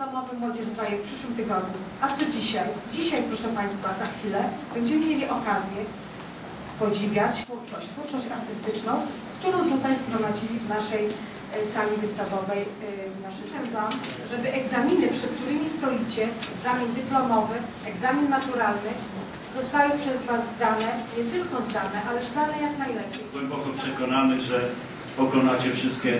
Planowy Młodzież Zwaje w przyszłym tygodniu. A co dzisiaj? Dzisiaj, proszę Państwa, za chwilę będziemy mieli okazję podziwiać twórczość, twórczość artystyczną, którą tutaj zgromadzili w naszej e, sali wystawowej. E, Życzę Wam, żeby egzaminy, przed którymi stoicie, egzamin dyplomowy, egzamin maturalny, zostały przez Was zdane, nie tylko zdane, ale zdane jak najlepiej. Głęboko przekonany, że pokonacie wszystkie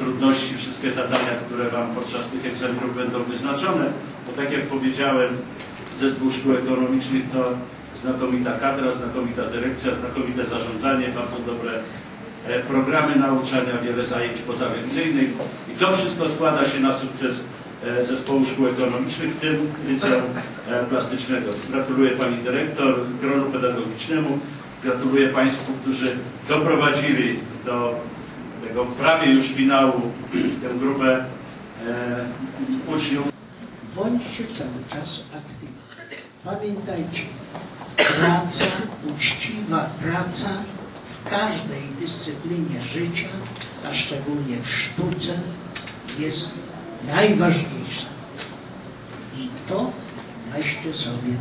trudności, wszystkie zadania, które Wam podczas tych egzaminów będą wyznaczone. Bo tak jak powiedziałem, zespół szkół ekonomicznych to znakomita kadra, znakomita dyrekcja, znakomite zarządzanie, bardzo dobre e, programy nauczania, wiele zajęć pozalekcyjnych i to wszystko składa się na sukces e, zespołu szkół ekonomicznych, w tym liceum e, plastycznego. Gratuluję Pani Dyrektor, gronu pedagogicznemu, gratuluję Państwu, którzy doprowadzili do tego prawie już finału tę grupę e, uczniów. Bądźcie cały czas aktywni. Pamiętajcie, praca, uczciwa praca w każdej dyscyplinie życia, a szczególnie w sztuce, jest najważniejsza. I to weźcie sobie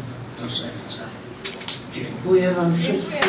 do serca. Dziękuję Wam wszystkim.